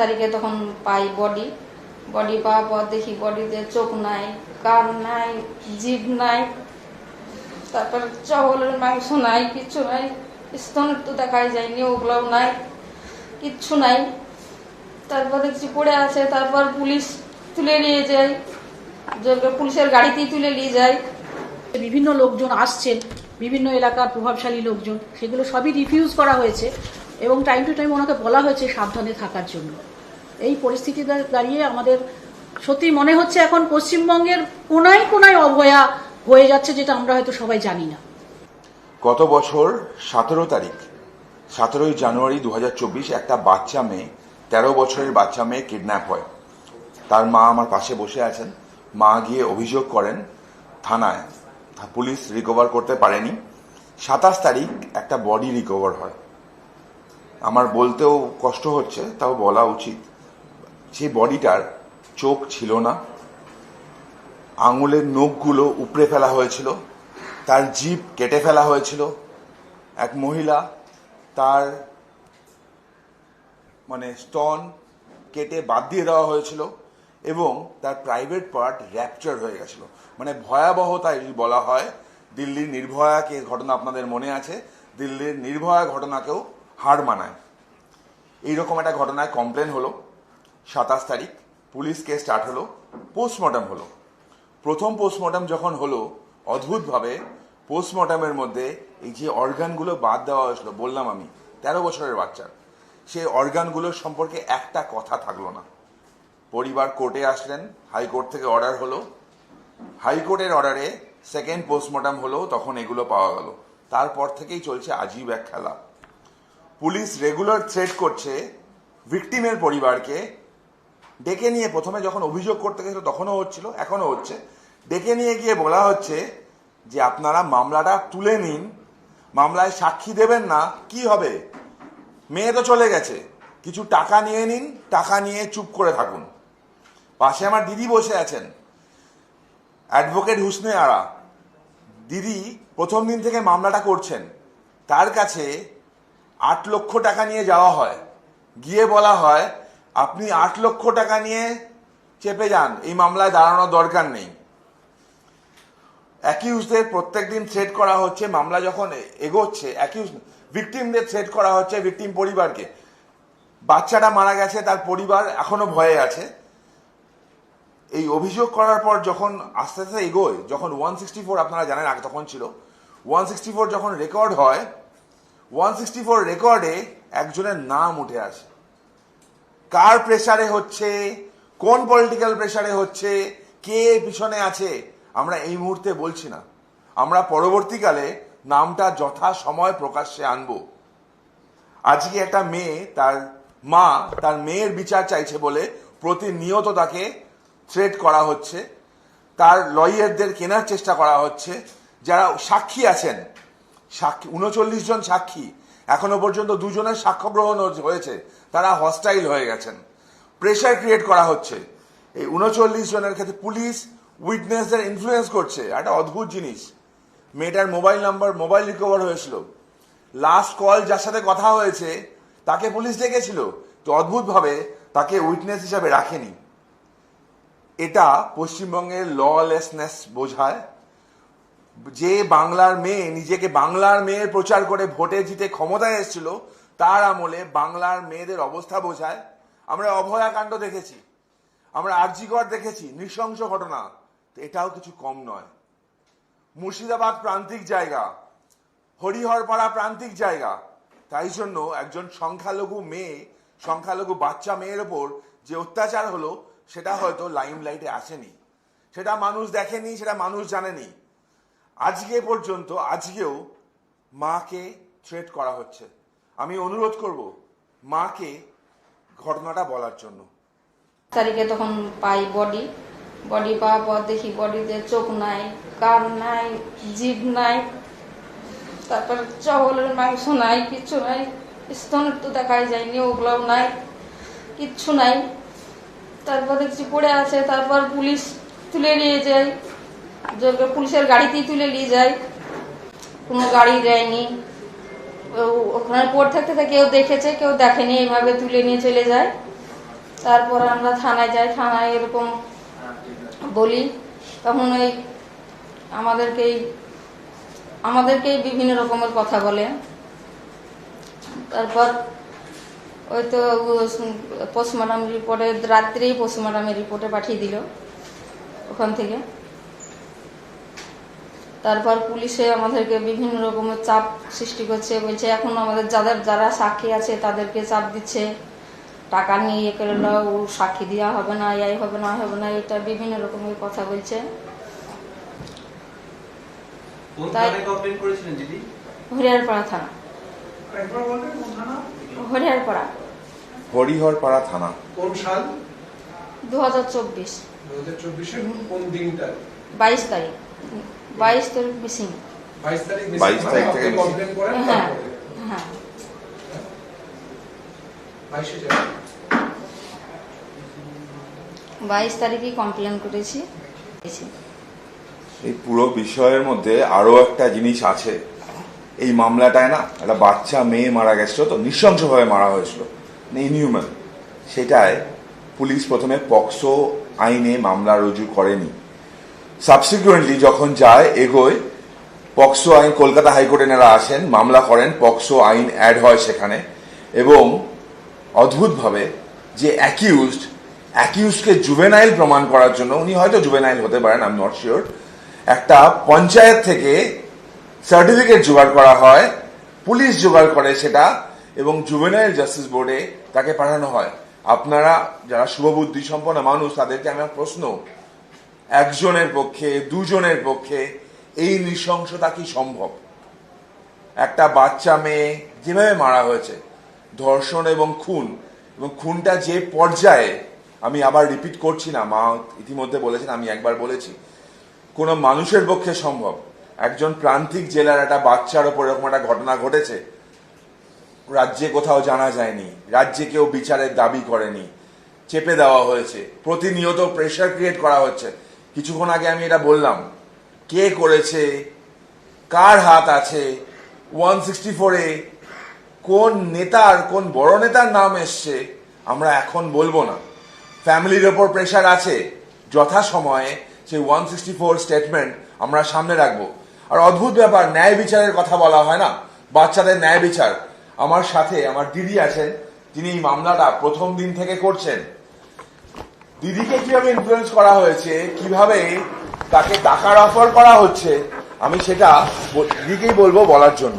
তারিখে তখন পাই body body power পর দেখি বডিতে চোখ নাই, কান নাই, জিভ নাই, তারপর চাউলের মাংস নাই কিচ্ছু নাই স্তনের তো দেখাই যায়নি, ওগুলোও নাই, কিচ্ছু নাই। তারপর দেখছি পড়ে আছে, তারপর পুলিশ তুলে নিয়ে যায় পুলিশের গাড়িতেই তুলে নিয়ে যায়। বিভিন্ন লোকজন আসছেন, বিভিন্ন এলাকার প্রভাবশালী লোকজন, সেগুলো সবই রিফিউজ করা হয়েছে। এবং টাইম টু টাইম ওনাকে বলা হয়েছে সাবধানে থাকার জন্য। এই পরিস্থিতিতে দাঁড়িয়ে আমাদের সত্যি মনে হচ্ছে এখন পশ্চিমবঙ্গের কোনায় কোনায় অভয়া হয়ে যাচ্ছে যেটা আমরা হয়তো সবাই জানি না। গত বছর সতেরো তারিখ, সতেরোই জানুয়ারি দু হাজার চব্বিশ একটা বাচ্চা মেয়ে, তেরো বছরের বাচ্চা মেয়ে কিডন্যাপ হয়। তার মা আমার পাশে বসে আছেন। মা গিয়ে অভিযোগ করেন, থানায় পুলিশ রিকভার করতে পারেনি। সাতাশ তারিখ একটা বডি রিকভার হয়। আমার বলতেও কষ্ট হচ্ছে, তাও বলা উচিত। সেই বডিটার চোখ ছিল না। আঙুলের নখগুলো উপড়ে ফেলা হয়েছিল। তার জিভ কেটে ফেলা হয়েছিল। এক মহিলা তার মানে স্তন কেটে বাদ দিয়ে দেওয়া হয়েছিল এবং তার প্রাইভেট পার্ট র্যাপচার হয়ে গেছিল। মানে ভয়াবহতা যদি বলা হয়, দিল্লির নির্ভয়াকে ঘটনা আপনাদের মনে আছে, দিল্লির নির্ভয়া ঘটনাকেও হার মানায় এইরকম একটা ঘটনায় কমপ্লেন হলো, সাতাশ তারিখ, পুলিশ কেস স্টার্ট হলো পোস্টমর্টম হলো। প্রথম পোস্টমর্টম যখন হলো, অদ্ভুতভাবে পোস্টমর্টমের মধ্যে এই যে অর্গানগুলো বাদ দেওয়া হয়েছিল, বললাম আমি, তেরো বছরের বাচ্চার সেই অর্গানগুলো সম্পর্কে একটা কথা থাকল না। পরিবার কোর্টে আসলেন হাইকোর্ট থেকে অর্ডার হলো। হাইকোর্টের অর্ডারে সেকেন্ড পোস্টমর্টম হলো, তখন এগুলো পাওয়া গেল। তারপর থেকেই চলছে আজীব এক খেলা। পুলিশ রেগুলার থ্রেট করছে ভিকটিমের পরিবারকে। ডেকে নিয়ে প্রথমে যখন অভিযোগ করতে গেছিল তখনও হচ্ছিল, এখনও হচ্ছে। ডেকে নিয়ে গিয়ে বলা হচ্ছে যে আপনারা মামলাটা তুলে নিন। মামলায় সাক্ষী দেবেন না, কি হবে? মেয়ে তো চলে গেছে। কিছু টাকা নিয়ে নিন, টাকা নিয়ে চুপ করে থাকুন। পাশে আমার দিদি বসে আছেন। অ্যাডভোকেট হুসনে আরা। দিদি প্রথম দিন থেকে মামলাটা করছেন। তার কাছে আট লক্ষ টাকা নিয়ে যাওয়া হয়। গিয়ে বলা হয়, আপনি আট লক্ষ টাকা নিয়ে চেপে যান, এই মামলায় দাঁড়ানোর দরকার নেই। অ্যাকিউজদের প্রত্যেক দিন থ্রেট করা হচ্ছে, মামলা যখন এগোচ্ছে, অ্যাকিউজ, ভিকটিমদের থ্রেট করা হচ্ছে ভিকটিম পরিবারকে। বাচ্চাটা মারা গেছে, তার পরিবার এখনও ভয়ে আছে। এই অভিযোগ করার পর যখন আস্তে আস্তে এগোয়, যখন ওয়ান সিক্সটি ফোর আপনারা জানেন আগে তখন ছিল, ওয়ান সিক্সটি ফোর যখন রেকর্ড হয় ওয়ান সিক্সটি ফোর রেকর্ডে একজনের নাম উঠে আসে। কার প্রেসারে হচ্ছে? কোন পলিটিক্যাল প্রেসারে হচ্ছে? কে পিছনে আছে? আমরা এই মুহূর্তে বলছি না। আমরা পরবর্তীকালে নামটা যথা সময় প্রকাশ্যে আনব। আজকে একটা মেয়ে তার মা তার মেয়ের বিচার চাইছে বলে প্রতিনিয়ত তাকে থ্রেট করা হচ্ছে। তার লয়ারদের কেনার চেষ্টা করা হচ্ছে। যারা সাক্ষী আছেন সাক্ষী, উনচল্লিশ জন সাক্ষী। এখনও পর্যন্ত দুজনের সাক্ষ্য গ্রহণ হয়েছে। তারা হস্টাইল হয়ে গেছেন। প্রেশার ক্রিয়েট করা হচ্ছে। এই উনচল্লিশ জনের ক্ষেত্রে পুলিশ উইটনেসদের ইনফ্লুয়েন্স করছে। একটা অদ্ভুত জিনিস। মেয়েটার মোবাইল নাম্বার মোবাইল রিকভার হয়েছিল। লাস্ট কল যার সাথে কথা হয়েছে, তাকে পুলিশ ডেকেছিল। তো অদ্ভুতভাবে তাকে উইটনেস হিসাবে রাখেনি। এটা পশ্চিমবঙ্গের ললেসনেস বোঝায়। যে বাংলার মেয়ে নিজেকে বাংলার মেয়ের প্রচার করে ভোটে জিতে ক্ষমতায় এসেছিল, তার আমলে বাংলার মেয়েদের অবস্থা বোঝায়। আমরা অভয়াকাণ্ড দেখেছি, আমরা আর্জিগড় দেখেছি, নৃশংস ঘটনা। এটাও কিছু কম নয়। মুর্শিদাবাদ প্রান্তিক জায়গা, হরিহরপাড়া প্রান্তিক জায়গা। তাই জন্য একজন সংখ্যালঘু মেয়ে, সংখ্যালঘু বাচ্চা মেয়ের ওপর যে অত্যাচার হলো, সেটা হয়তো লাইম লাইটে আসেনি। সেটা মানুষ দেখেনি, সেটা মানুষ জানেনি। আজকে পর্যন্ত, আজকেও মাকে থ্রেট করা হচ্ছে। আমি অনুরোধ করব মাকে ঘটনাটা বলার জন্য। তারিখে তখন পাই বডি বডি পাওয়ার পর দেখি বডিতে চোখ নাই, কান নাই, জিভ নাই, তারপর চাউলের মাংস নাই কিচ্ছু নাই, স্তন তো দেখাই যায়নি, ওগুলোও নাই, কিচ্ছু নাই। তারপর দেখছি পড়ে আছে, তারপর পুলিশ তুলে নিয়ে যায়। পুলিশের গাড়িতেই তুলে নিয়ে যায়। কোনো গাড়ি দেয়নি। ওখানে পড়ে থাকতে থাকে, কেউ দেখেছে, কেউ দেখেনি, এইভাবে তুলে নিয়ে চলে যায়। তারপর আমরা থানায় যাই, থানায় এরকম বলি, তখন ওই আমাদেরকেই আমাদেরকেই বিভিন্ন রকমের কথা বলে। তারপর ওই তো পোস্টমর্টম রিপোর্টে, রাত্রেই পোস্টমর্টমের রিপোর্টে পাঠিয়ে দিল ওখান থেকে। তারপর পুলিশে আমাদেরকে বিভিন্ন রকমের চাপ সৃষ্টি করছে বলছে এখন আমাদের যাদের যারা সাক্ষী আছে তাদেরকে চাপ দিচ্ছে। টাকা নিয়ে ইয়ে করে ও সাক্ষী দেওয়া হবে না এই হবে না হবে না এটা বিভিন্ন রকমের কথা বলছে। তাই- হরিয়ারপাড়া থানা। হরিয়ারপাড়া। হরিহরপাড়া থানা। কোন সাল? দু হাজার চব্বিশ। দু হাজার চব্বিশের কোন দিনটা বাইশ তারিখ। বাইশ তারিখ মিসিং। বাইশ তারিখ 22 তারিখ থেকে কমপ্লেন করেন হ্যাঁ হ্যাঁ। বাইশে কমপ্লেন করেছি। এই পুরো বিষয়ের মধ্যে আরও একটা জিনিস আছে। এই মামলাটায় না একটা বাচ্চা মেয়ে মারা গেছিল তো নৃশংসভাবে মারা হয়েছিল ইনহিউম্যান। সেটায় পুলিশ প্রথমে পক্সো আইনে মামলা রুজু করেনি। সাবসিকুয়েন্টলি যখন যায় এগোয়, পক্সো আইন কলকাতা হাইকোর্টে এনারা আসেন, মামলা করেন, পক্সো আইন অ্যাড হয় সেখানে এবং অদ্ভুতভাবে যে অ্যাকিউজড অ্যাকিউজকে জুভেনাইল প্রমাণ করার জন্য, উনি হয়তো জুভেনাইল হতে পারেন আই এম নট শিওর একটা পঞ্চায়েত থেকে সার্টিফিকেট জোগাড় করা হয়, পুলিশ জোগাড় করে সেটা এবং জুভেনাইল জাস্টিস বোর্ডে তাকে পাঠানো হয়। আপনারা যারা শুভবুদ্ধি সম্পন্ন মানুষ, তাদেরকে আমার প্রশ্ন একজনের পক্ষে, দুজনের পক্ষে এই নৃশংসতা কি সম্ভব? একটা বাচ্চা মেয়ে যেভাবে মারা হয়েছে, ধর্ষণ এবং খুন, এবং খুনটা যে পর্যায়ে, আমি আবার রিপিট করছি না, মা ইতিমধ্যে বলেছেন, আমি একবার বলেছি, কোনো মানুষের পক্ষে সম্ভব। একজন প্রান্তিক জেলার একটা বাচ্চার ওপর এরকম একটা ঘটনা ঘটেছে, রাজ্যে কোথাও জানা যায়নি, রাজ্যে কেউ বিচারের দাবি করেনি, চেপে দেওয়া হয়েছে, প্রতিনিয়ত প্রেশার ক্রিয়েট করা হচ্ছে। কিছুক্ষণ আগে আমি এটা বললাম। কে করেছে? কার হাত আছে? ওয়ান সিক্সটি ফোরে কোন নেতার কোন বড় নেতার নাম এসছে, আমরা এখন বলব না। ফ্যামিলির ওপর প্রেশার আছে। যথাসময়ে সেই ওয়ান সিক্সটি ফোর স্টেটমেন্ট আমরা সামনে রাখব। আর অদ্ভুত ব্যাপার, ন্যায় বিচারের কথা বলা হয় না। বাচ্চাদের ন্যায় বিচার। আমার সাথে আমার দিদি আছেন, তিনি এই মামলাটা প্রথম দিন থেকে করছেন। দিদিকে কীভাবে ইনফ্লুয়েন্স করা হয়েছে, কীভাবে তাকে টাকার অফার করা হচ্ছে, আমি সেটা দিদিকেই বলব বলার জন্য।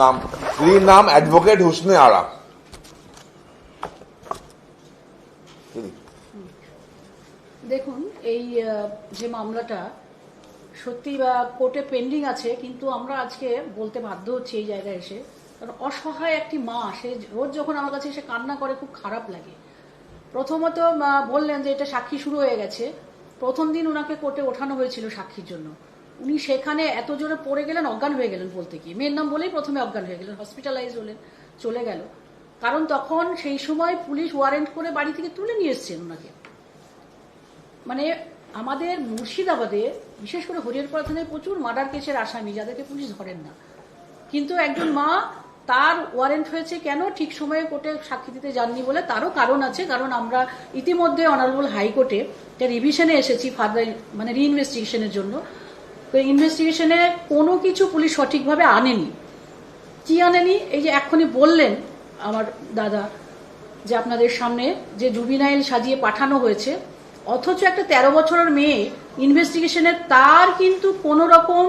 নাম দিদির নাম অ্যাডভোকেট হুসনে আরা। দেখুন, এই যে মামলাটা সত্যি বা কোর্টে পেন্ডিং আছে, কিন্তু আমরা আজকে বলতে বাধ্য হচ্ছি এই জায়গায় এসে। কারণ অসহায় একটি মা, সে রোজ যখন আমার কাছে এসে কান্না করে, খুব খারাপ লাগে। প্রথমত বললেন যে এটা সাক্ষী শুরু হয়ে গেছে। প্রথম দিন ওনাকে কোর্টে ওঠানো হয়েছিল সাক্ষীর জন্য। উনি সেখানে এত জোরে পড়ে গেলেন, অজ্ঞান হয়ে গেলেন বলতে কি মেয়ের নাম বলেই প্রথমে অজ্ঞান হয়ে গেলেন হসপিটালাইজ হলেন, চলে গেল। কারণ তখন সেই সময় পুলিশ ওয়ারেন্ট করে বাড়ি থেকে তুলে নিয়ে এসছেন ওনাকে মানে আমাদের মুর্শিদাবাদে, বিশেষ করে হরিয়ারপাড়া থানায় প্রচুর মার্ডার কেসের আসামি, যাদেরকে পুলিশ ধরেন না। কিন্তু একজন মা তার ওয়ারেন্ট হয়েছে কেন? ঠিক সময়ে কোর্টে সাক্ষী দিতে যাননি বলে তারও কারণ আছে, কারণ আমরা ইতিমধ্যে অনারেবল হাইকোর্টে রিভিশনে এসেছি ফার্দার মানে রিইনভেস্টিগেশনের জন্য। তো ইনভেস্টিগেশনে কোনো কিছু পুলিশ সঠিকভাবে আনেনি। কি আনেনি? এই যে এক্ষুনি বললেন আমার দাদা যে আপনাদের সামনে যে জুবিনাইল সাজিয়ে পাঠানো হয়েছে, অথচ একটা তেরো বছরের মেয়ে ইনভেস্টিগেশনে তার কিন্তু কোনো রকম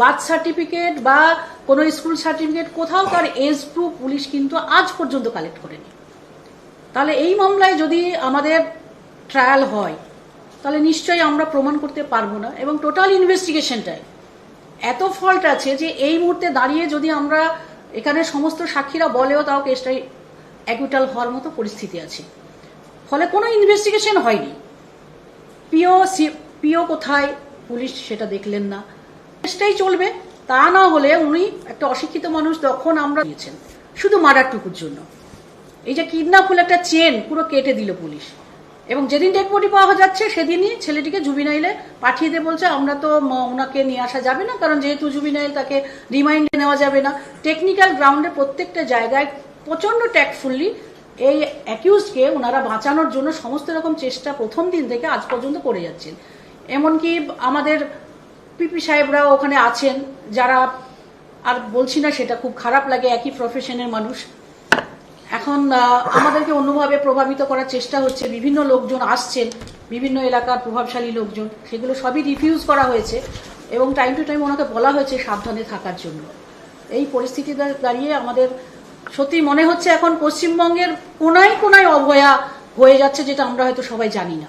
বার্থ সার্টিফিকেট বা কোনো স্কুল সার্টিফিকেট কোথাও তার এজ প্রুফ পুলিশ কিন্তু আজ পর্যন্ত কালেক্ট করেনি। তাহলে এই মামলায় যদি আমাদের ট্রায়াল হয়, তাহলে নিশ্চয়ই আমরা প্রমাণ করতে পারব না এবং টোটাল ইনভেস্টিগেশনটাই এত ফল্ট আছে যে এই মুহূর্তে দাঁড়িয়ে যদি আমরা এখানে সমস্ত সাক্ষীরা বলেও তাও কেসটাই অ্যাকুইটাল হওয়ার মতো পরিস্থিতি আছে। ফলে কোনো ইনভেস্টিগেশন হয়নি। পিও পিও কোথায়? পুলিশ সেটা দেখলেন না। চেষ্টাই চলবে। তা না হলে উনি একটা অশিক্ষিত মানুষ তখন আমরা দিয়েছেন। শুধু মার্ডারটুকুর জন্য। এই যে কিডন্যাপ হলো একটা চেন পুরো কেটে দিল পুলিশ। এবং যেদিন ডেড পাওয়া যাচ্ছে, সেদিনই ছেলেটিকে জুবিনাইলে পাঠিয়ে দিয়ে বলছে, আমরা তো ওনাকে নিয়ে আসা যাবে না, কারণ যেহেতু জুবিনাইল তাকে রিমাইন্ডে নেওয়া যাবে না। টেকনিক্যাল গ্রাউন্ডে প্রত্যেকটা জায়গায় প্রচণ্ড ট্যাক্টফুল্লি এই অ্যাকিউজকে ওনারা বাঁচানোর জন্য সমস্ত রকম চেষ্টা প্রথম দিন থেকে আজ পর্যন্ত করে যাচ্ছেন। এমনকি আমাদের পিপি সাহেবরাও ওখানে আছেন। যারা আর বলছি না সেটা খুব খারাপ লাগে, একই প্রফেশনের মানুষ। এখন আমাদেরকে অন্যভাবে প্রভাবিত করার চেষ্টা হচ্ছে। বিভিন্ন লোকজন আসছেন, বিভিন্ন এলাকার প্রভাবশালী লোকজন। সেগুলো সবই রিফিউজ করা হয়েছে এবং টাইম টু টাইম ওনাকে বলা হয়েছে সাবধানে থাকার জন্য। এই পরিস্থিতি দাঁড়িয়ে আমাদের সত্যি মনে হচ্ছে এখন পশ্চিমবঙ্গের কোনায় কোনায় অভয়া হয়ে যাচ্ছে যেটা আমরা হয়তো সবাই জানি না।